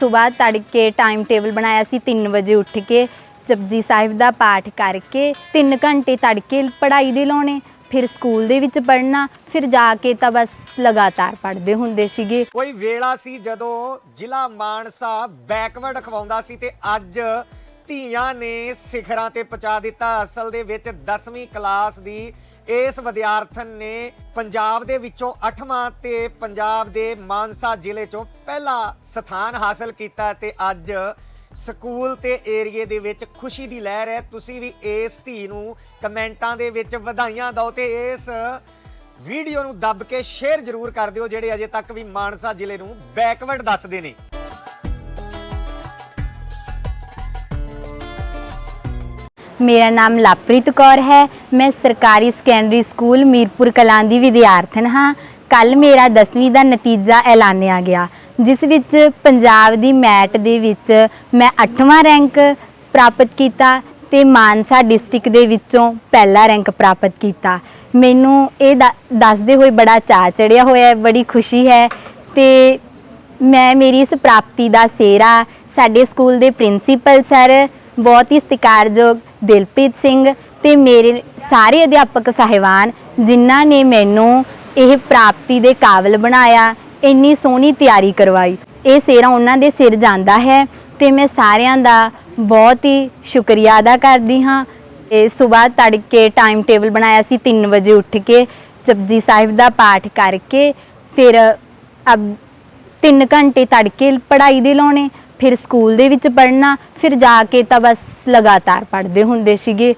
ਸਵੇਰ ਤੜਕੇ time table ਬਣਾਇਆ ਸੀ 3 ਵਜੇ ਉੱਠ ਕੇ, ਜਪਜੀ ਸਾਹਿਬ ਦਾ ਪਾਠ ਕਰਕੇ 3 ਘੰਟੇ ਤੜਕੇ ਪੜ੍ਹਾਈ ਦੇ ਲਾਉਣੇ, ਫਿਰ ਸਕੂਲ ਦੇ ਵਿੱਚ ਪੜ੍ਹਨਾ, ਫਿਰ ਜਾ ਕੇ ਤਾਂ ਬਸ ਲਗਾਤਾਰ ਪੜ੍ਹਦੇ ਹੁੰਦੇ ਸੀਗੇ। ਕੋਈ ਵੇਲਾ ਸੀ ਜਦੋਂ ਜ਼ਿਲ੍ਹਾ ਮਾਨਸਾ ਬੈਕਵਰਡ ਖਵਾਉਂਦਾ ਸੀ ਤੇ ਅੱਜ ਧੀਆਂ ਨੇ ਸਿਖਰਾਂ ਤੇ ਪਹੁੰਚਾ ਦਿੱਤਾ। ਅਸਲ ਦੇ ਵਿੱਚ 10ਵੀਂ ਕਲਾਸ ਦੀ ਇਸ ਵਿਦਿਆਰਥਣ ਨੇ ਪੰਜਾਬ ਦੇ ਵਿੱਚੋਂ 8ਵਾਂ ਤੇ ਪੰਜਾਬ ਦੇ ਮਾਨਸਾ ਜ਼ਿਲ੍ਹੇ ਚੋਂ ਪਹਿਲਾ ਸਥਾਨ ਹਾਸਲ ਕੀਤਾ ਤੇ ਅੱਜ ਸਕੂਲ ਤੇ ਏਰੀਏ ਦੇ ਵਿੱਚ ਖੁਸ਼ੀ ਦੀ ਲਹਿਰ ਹੈ। ਤੁਸੀਂ ਵੀ ਇਸ ਧੀ ਨੂੰ ਕਮੈਂਟਾਂ ਦੇ ਵਿੱਚ ਵਧਾਈਆਂ ਦਿਓ ਤੇ ਇਸ ਵੀਡੀਓ ਨੂੰ ਦੱਬ ਕੇ ਸ਼ੇਅਰ ਜ਼ਰੂਰ ਕਰ ਦਿਓ, ਜਿਹੜੇ ਅਜੇ ਤੱਕ ਵੀ ਮਾਨਸਾ ਜ਼ਿਲ੍ਹੇ ਨੂੰ ਬੈਕਵਰਡ ਦੱਸਦੇ ਨੇ। ਮੇਰਾ ਨਾਮ ਲਾਪ੍ਰੀਤ ਕੌਰ ਹੈ। ਮੈਂ ਸਰਕਾਰੀ ਸੈਕੰਡਰੀ ਸਕੂਲ ਮੀਰਪੁਰ ਕਲਾਂ ਦੀ ਵਿਦਿਆਰਥਣ ਹਾਂ। ਕੱਲ ਮੇਰਾ 10ਵੀਂ ਦਾ ਨਤੀਜਾ ਐਲਾਨਿਆ ਗਿਆ, ਜਿਸ ਵਿੱਚ ਪੰਜਾਬ ਦੀ ਮੈਟ ਦੇ ਵਿੱਚ ਮੈਂ 8ਵਾਂ ਰੈਂਕ ਪ੍ਰਾਪਤ ਕੀਤਾ ਤੇ ਮਾਨਸਾ ਡਿਸਟ੍ਰਿਕਟ ਦੇ ਵਿੱਚੋਂ ਪਹਿਲਾ ਰੈਂਕ ਪ੍ਰਾਪਤ ਕੀਤਾ। ਮੈਨੂੰ ਇਹ ਦੱਸਦੇ ਹੋਏ ਬੜਾ ਚਾਅ ਚੜਿਆ ਹੋਇਆ ਹੈ, ਬੜੀ ਖੁਸ਼ੀ ਹੈ ਤੇ ਮੈਂ ਮੇਰੀ ਇਸ ਪ੍ਰਾਪਤੀ ਦਾ ਸਿਹਰਾ ਸਾਡੇ ਸਕੂਲ ਦੇ ਪ੍ਰਿੰਸੀਪਲ ਸਰ ਬਹੁਤ ਹੀ ਸਤਿਕਾਰਯੋਗ ਦਿਲਪ੍ਰੀਤ ਸਿੰਘ ਤੇ ਮੇਰੇ ਸਾਰੇ ਅਧਿਆਪਕ ਸਾਹਿਬਾਨ, ਜਿਨ੍ਹਾਂ ਨੇ ਮੈਨੂੰ ਇਹ ਪ੍ਰਾਪਤੀ ਦੇ ਕਾਬਿਲ ਬਣਾਇਆ, ਇੰਨੀ ਸੋਹਣੀ ਤਿਆਰੀ ਕਰਵਾਈ। ਇਹ ਸੇਰਾ ਉਹਨਾਂ ਦੇ ਸਿਰ ਜਾਂਦਾ ਹੈ ਤੇ ਮੈਂ ਸਾਰਿਆਂ ਦਾ ਬਹੁਤ ਹੀ ਸ਼ੁਕਰੀਆ ਅਦਾ ਕਰਦੀ ਹਾਂ। ਇਹ ਸਵੇਰ ਤੜਕੇ ਟਾਈਮ ਟੇਬਲ ਬਣਾਇਆ ਸੀ 3 ਵਜੇ ਉੱਠ ਕੇ, ਜਪਜੀ ਸਾਹਿਬ ਦਾ ਪਾਠ ਕਰਕੇ, ਫਿਰ ਅਬ 3 ਘੰਟੇ ਤੜਕੇ ਪੜ੍ਹਾਈ ਦੇ ਲਾਉਣੇ ਫਿਰ ਸਕੂਲ ਦੇ ਵਿੱਚ ਪੜ੍ਹਨਾ, ਫਿਰ ਜਾ ਕੇ ਤਾਂ ਬਸ ਲਗਾਤਾਰ ਪੜ੍ਹਦੇ ਹੁੰਦੇ ਸੀਗੇ।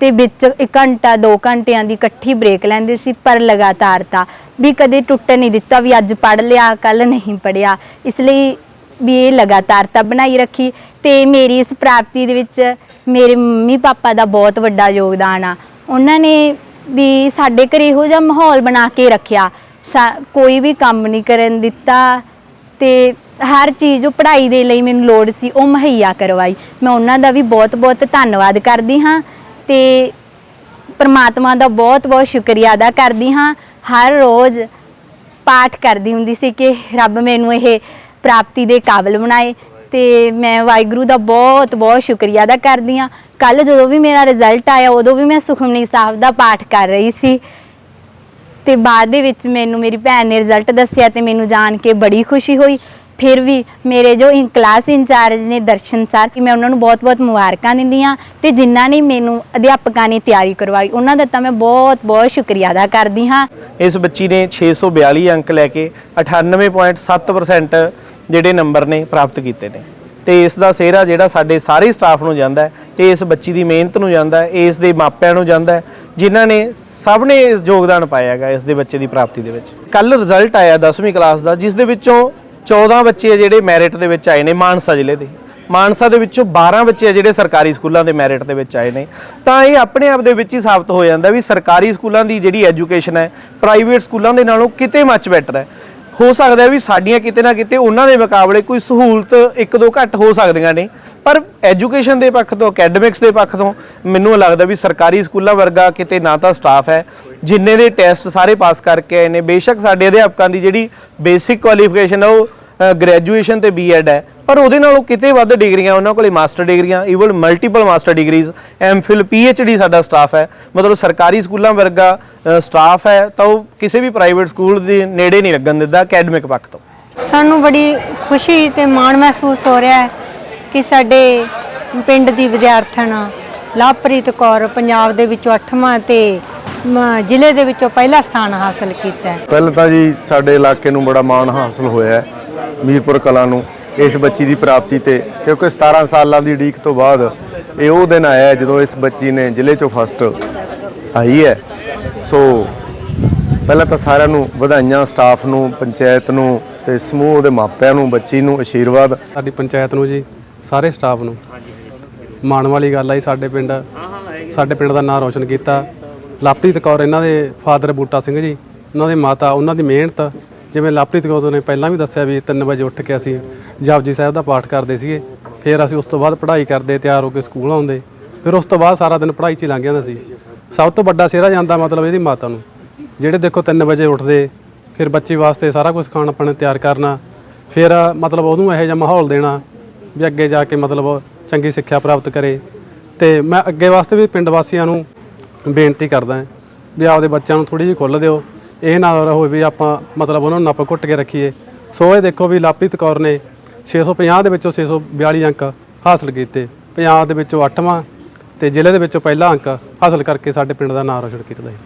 ਤੇ ਵਿੱਚ 1 ਘੰਟਾ 2 ਘੰਟਿਆਂ ਦੀ ਇਕੱਠੀ ਬ੍ਰੇਕ ਲੈਂਦੇ ਸੀ, ਪਰ ਲਗਾਤਾਰ ਤਾਂ ਵੀ ਕਦੇ ਟੁੱਟ ਨਹੀਂ ਦਿੱਤਾ ਵੀ ਅੱਜ ਪੜ੍ਹ ਲਿਆ ਕੱਲ ਨਹੀਂ ਪੜ੍ਹਿਆ। ਇਸ ਲਈ ਵੀ ਇਹ ਲਗਾਤਾਰਤਾ ਬਣਾਈ ਰੱਖੀ। ਤੇ ਮੇਰੀ ਇਸ ਪ੍ਰਾਪਤੀ ਦੇ ਵਿੱਚ ਮੇਰੇ ਮੰਮੀ ਪਾਪਾ ਦਾ ਬਹੁਤ ਵੱਡਾ ਯੋਗਦਾਨ ਆ। ਉਹਨਾਂ ਨੇ ਵੀ ਸਾਡੇ ਘਰੇ ਇਹੋ ਜਿਹਾ ਮਾਹੌਲ ਬਣਾ ਕੇ ਰੱਖਿਆ। ਸਾ- ਕੋਈ ਵੀ ਕੰਮ ਨਹੀਂ ਕਰਨ ਦਿੱਤਾ। ਤੇ ਹਰ ਚੀਜ਼ ਜੋ ਪੜ੍ਹਾਈ ਦੇ ਲਈ ਮੈਨੂੰ ਲੋੜ ਸੀ, ਉਹ ਮੁਹੱਈਆ ਕਰਵਾਈ। ਮੈਂ ਉਹਨਾਂ ਦਾ ਵੀ ਬਹੁਤ-ਬਹੁਤ ਧੰਨਵਾਦ ਕਰਦੀ ਹਾਂ ਤੇ ਪਰਮਾਤਮਾ ਦਾ ਬਹੁਤ-ਬਹੁਤ ਸ਼ੁਕਰੀਆ ਅਦਾ ਕਰਦੀ ਹਾਂ। ਹਰ ਰੋਜ਼ ਪਾਠ ਕਰਦੀ ਹੁੰਦੀ ਸੀ ਕਿ ਰੱਬ ਮੈਨੂੰ ਇਹ ਪ੍ਰਾਪਤੀ ਦੇ ਕਾਬਿਲ ਬਣਾਏ ਤੇ ਮੈਂ ਵਾਹਿਗੁਰੂ ਦਾ ਬਹੁਤ-ਬਹੁਤ ਸ਼ੁਕਰੀਆ ਅਦਾ ਕਰਦੀ ਹਾਂ। ਕੱਲ ਜਦੋਂ ਵੀ ਮੇਰਾ ਰਿਜ਼ਲਟ ਆਇਆ, ਉਦੋਂ ਵੀ ਮੈਂ ਸੁਖਮਨੀ ਸਾਹਿਬ ਦਾ ਪਾਠ ਕਰ ਰਹੀ ਸੀ ਤੇ ਬਾਅਦ ਦੇ ਵਿੱਚ ਮੈਨੂੰ ਮੇਰੀ ਭੈਣ ਨੇ ਰਿਜ਼ਲਟ ਦੱਸਿਆ ਤੇ ਮੈਨੂੰ ਜਾਣ ਕੇ ਬੜੀ ਖੁਸ਼ੀ ਹੋਈ। ਫਿਰ ਵੀ ਮੇਰੇ ਜੋ ਇਨ ਕਲਾਸ ਇੰਚਾਰਜ ਨੇ ਦਰਸ਼ਨ ਸਰ ਕਿ ਮੈਂ ਉਹਨਾਂ ਨੂੰ ਬਹੁਤ-ਬਹੁਤ ਮੁਬਾਰਕਾਂ ਦਿੰਦੀ ਹਾਂ ਤੇ ਜਿਨ੍ਹਾਂ ਨੇ ਮੈਨੂੰ ਅਧਿਆਪਕਾਂ ਨੇ ਤਿਆਰੀ ਕਰਵਾਈ, ਉਹਨਾਂ ਦਾ ਤਾਂ ਮੈਂ ਬਹੁਤ-ਬਹੁਤ ਸ਼ੁਕਰੀਆ ਅਦਾ ਕਰਦੀ ਹਾਂ। ਇਸ ਬੱਚੀ ਨੇ 642 ਅੰਕ ਲੈ ਕੇ 98.7% ਜਿਹੜੇ ਨੰਬਰ ਨੇ ਪ੍ਰਾਪਤ ਕੀਤੇ ਨੇ। ਤੇ ਇਸ ਦਾ ਸਿਹਰਾ ਜਿਹੜਾ ਸਾਡੇ ਸਾਰੇ ਸਟਾਫ ਨੂੰ ਜਾਂਦਾ ਹੈ ਤੇ ਇਸ ਬੱਚੀ ਦੀ ਮਿਹਨਤ ਨੂੰ ਜਾਂਦਾ ਹੈ, ਇਸ ਦੇ ਮਾਪਿਆਂ ਨੂੰ ਜਾਂਦਾ ਹੈ, ਜਿਨ੍ਹਾਂ ਨੇ ਸਭ ਨੇ ਯੋਗਦਾਨ ਪਾਇਆ ਹੈਗਾ ਇਸ ਦੇ ਬੱਚੇ ਦੀ ਪ੍ਰਾਪਤੀ ਦੇ ਵਿੱਚ। ਕੱਲ ਰਿਜ਼ਲਟ ਆਇਆ 10ਵੀਂ ਕਲਾਸ ਦਾ, ਜਿਸ ਦੇ ਵਿੱਚੋਂ 14 ਬੱਚੇ ਆ ਜਿਹੜੇ ਮੈਰਿਟ ਦੇ ਵਿੱਚ ਆਏ ਨੇ ਮਾਨਸਾ ਜ਼ਿਲ੍ਹੇ ਦੇ। ਮਾਨਸਾ ਦੇ ਵਿੱਚੋਂ 12 ਬੱਚੇ ਆ ਜਿਹੜੇ ਸਰਕਾਰੀ ਸਕੂਲਾਂ ਦੇ ਮੈਰਿਟ ਦੇ ਵਿੱਚ ਆਏ ਨੇ। ਤਾਂ ਇਹ ਆਪਣੇ ਆਪ ਦੇ ਵਿੱਚ ਹੀ ਸਾਬਤ ਹੋ ਜਾਂਦਾ ਵੀ ਸਰਕਾਰੀ ਸਕੂਲਾਂ ਦੀ ਜਿਹੜੀ ਐਜੂਕੇਸ਼ਨ ਹੈ ਪ੍ਰਾਈਵੇਟ ਸਕੂਲਾਂ ਦੇ ਨਾਲੋਂ ਕਿਤੇ ਮੱਚ ਬੈਟਰ ਹੈ। ਹੋ ਸਕਦਾ ਵੀ ਸਾਡੀਆਂ ਕਿਤੇ ਨਾ ਕਿਤੇ ਉਹਨਾਂ ਦੇ ਮੁਕਾਬਲੇ ਕੋਈ ਸਹੂਲਤ ਇੱਕ ਦੋ ਘੱਟ ਹੋ ਸਕਦੀਆਂ ਨੇ। ਪਰ ਐਜੂਕੇਸ਼ਨ ਦੇ ਪੱਖ ਤੋਂ, ਅਕੈਡਮਿਕਸ ਦੇ ਪੱਖ ਤੋਂ ਮੈਨੂੰ ਲੱਗਦਾ ਵੀ ਸਰਕਾਰੀ ਸਕੂਲਾਂ ਵਰਗਾ ਕਿਤੇ ਨਾ ਤਾਂ ਸਟਾਫ ਹੈ, ਜਿੰਨੇ ਦੇ ਟੈਸਟ ਸਾਰੇ ਪਾਸ ਕਰਕੇ ਆਏ ਨੇ। ਬੇਸ਼ੱਕ ਸਾਡੇ ਅਧਿਆਪਕਾਂ ਦੀ ਜਿਹੜੀ ਬੇਸਿਕ ਕੁਆਲੀਫਿਕੇਸ਼ਨ ਹੈ ਉਹ ਗ੍ਰੈਜੂਏਸ਼ਨ ਤੇ ਬੀਐਡ ਹੈ। ਪਰ ਉਹਦੇ ਨਾਲੋਂ ਕਿਤੇ ਵੱਧ ਡਿਗਰੀਆਂ ਉਹਨਾਂ ਕੋਲੇ ਮਾਸਟਰ ਡਿਗਰੀਆਂ even multiple master degrees MPhil PhD ਸਾਡਾ ਸਟਾਫ ਹੈ। ਮਤਲਬ ਸਰਕਾਰੀ ਸਕੂਲਾਂ ਵਰਗਾ ਸਟਾਫ ਹੈ ਤਾਂ ਉਹ ਕਿਸੇ ਵੀ ਪ੍ਰਾਈਵੇਟ ਸਕੂਲ ਦੇ ਨੇੜੇ ਨਹੀਂ ਲੱਗਣ ਦਿੰਦਾ ਅਕੈਡਮਿਕ ਪੱਖ ਤੋਂ। ਸਾਨੂੰ ਬੜੀ ਖੁਸ਼ੀ ਤੇ ਮਾਣ ਮਹਿਸੂਸ ਹੋ ਰਿਹਾ ਹੈ ਕਿ ਸਾਡੇ ਪਿੰਡ ਦੀ ਵਿਦਿਆਰਥਣ ਲਵਪ੍ਰੀਤ ਕੌਰ ਪੰਜਾਬ ਦੇ ਵਿੱਚੋਂ 8ਵਾਂ ਤੇ ਜ਼ਿਲ੍ਹੇ ਦੇ ਵਿੱਚੋਂ ਪਹਿਲਾ ਸਥਾਨ ਹਾਸਲ ਕੀਤਾ ਹੈ। ਪਹਿਲਾਂ ਤਾਂ ਜੀ ਸਾਡੇ ਇਲਾਕੇ ਨੂੰ ਬੜਾ ਮਾਣ ਹਾਸਲ ਹੋਇਆ ਹੈ ਮੀਰਪੁਰ ਕਲਾਂ ਨੂੰ। ਇਸ ਬੱਚੀ ਦੀ ਪ੍ਰਾਪਤੀ ਤੇ, ਕਿਉਂਕਿ 17 ਸਾਲਾਂ ਦੀ ਉਡੀਕ ਤੋਂ ਬਾਅਦ ਇਹ ਉਹ ਦਿਨ ਆਇਆ ਜਦੋਂ ਇਸ ਬੱਚੀ ਨੇ ਜ਼ਿਲ੍ਹੇ ਚੋਂ ਫਸਟ ਆਈ ਹੈ। ਸੋ ਪਹਿਲਾਂ ਤਾਂ ਸਾਰਿਆਂ ਨੂੰ, ਵਧਾਈਆਂ ਸਟਾਫ ਨੂੰ, ਪੰਚਾਇਤ ਨੂੰ ਤੇ ਸਮੂਹ ਦੇ ਮਾਪਿਆਂ ਨੂੰ, ਬੱਚੀ ਨੂੰ ਆਸ਼ੀਰਵਾਦ ਸਾਡੀ ਪੰਚਾਇਤ ਨੂੰ ਜੀ, ਸਾਰੇ ਸਟਾਫ ਨੂੰ। ਮਾਣ ਵਾਲੀ ਗੱਲ ਆਈ ਸਾਡੇ ਪਿੰਡ। ਸਾਡੇ ਪਿੰਡ ਦਾ ਨਾਮ ਰੋਸ਼ਨ ਕੀਤਾ। ਲਾਪ੍ਰੀਤ ਕੌਰ, ਇਹਨਾਂ ਦੇ ਫਾਦਰ ਬੂਟਾ ਸਿੰਘ ਜੀ, ਉਹਨਾਂ ਦੇ ਮਾਤਾ, ਉਹਨਾਂ ਦੀ ਮਿਹਨਤ ਜਿਵੇਂ ਲਾਪ੍ਰੀਤ ਕੌਰ ਨੇ ਪਹਿਲਾਂ ਵੀ ਦੱਸਿਆ ਵੀ 3 ਵਜੇ ਉੱਠ ਕੇ ਅਸੀਂ ਜਪਜੀ ਸਾਹਿਬ ਦਾ ਪਾਠ ਕਰਦੇ ਸੀਗੇ, ਫਿਰ ਅਸੀਂ ਉਸ ਤੋਂ ਬਾਅਦ ਪੜ੍ਹਾਈ ਕਰਦੇ, ਤਿਆਰ ਹੋ ਕੇ ਸਕੂਲ ਆਉਂਦੇ, ਫਿਰ ਉਸ ਤੋਂ ਬਾਅਦ ਸਾਰਾ ਦਿਨ ਪੜ੍ਹਾਈ 'ਚ ਹੀ ਲੰਘ ਜਾਂਦਾ ਸੀ। ਸਭ ਤੋਂ ਵੱਡਾ ਸਿਹਰਾ ਜਾਂਦਾ ਮਤਲਬ ਇਹਦੀ ਮਾਤਾ ਨੂੰ, ਜਿਹੜੇ ਦੇਖੋ 3 ਵਜੇ ਉੱਠਦੇ, ਫਿਰ ਬੱਚੇ ਵਾਸਤੇ ਸਾਰਾ ਕੁਝ ਖਾਣਾ ਪਾਣਾ ਤਿਆਰ ਕਰਨਾ, ਫਿਰ ਮਤਲਬ ਉਹਨੂੰ ਇਹੋ ਜਿਹਾ ਮਾਹੌਲ ਦੇਣਾ ਵੀ ਅੱਗੇ ਜਾ ਕੇ ਮਤਲਬ ਚੰਗੀ ਸਿੱਖਿਆ ਪ੍ਰਾਪਤ ਕਰੇ। ਤੇ ਮੈਂ ਅੱਗੇ ਵਾਸਤੇ ਵੀ ਪਿੰਡ ਵਾਸੀਆਂ ਨੂੰ ਬੇਨਤੀ ਕਰਦਾ ਵੀ ਆਪਦੇ ਬੱਚਿਆਂ ਨੂੰ ਥੋੜੀ ਜਿਹੀ ਖੁੱਲ੍ਹ ਦਿਓ ਇਹ ਨਾ ਹੋਵੇ ਵੀ ਆਪਾਂ ਮਤਲਬ ਉਹਨਾਂ ਨੂੰ ਨੱਪ ਘੁੱਟ ਕੇ ਰੱਖੀਏ। ਸੋ ਇਹ ਦੇਖੋ ਵੀ ਲਾਪ੍ਰੀਤ ਕੌਰ ਨੇ 650 ਦੇ ਵਿੱਚੋਂ 642 ਅੰਕ ਹਾਸਲ ਕੀਤੇ। ਪੰਜਾਬ ਦੇ ਵਿੱਚੋਂ 8ਵਾਂ ਤੇ ਜ਼ਿਲ੍ਹੇ ਦੇ ਵਿੱਚੋਂ ਪਹਿਲਾ ਅੰਕ ਹਾਸਲ ਕਰਕੇ ਸਾਡੇ ਪਿੰਡ ਦਾ ਨਾਮ ਰੋਸ਼ਨ ਕੀਤਾ ਜੀ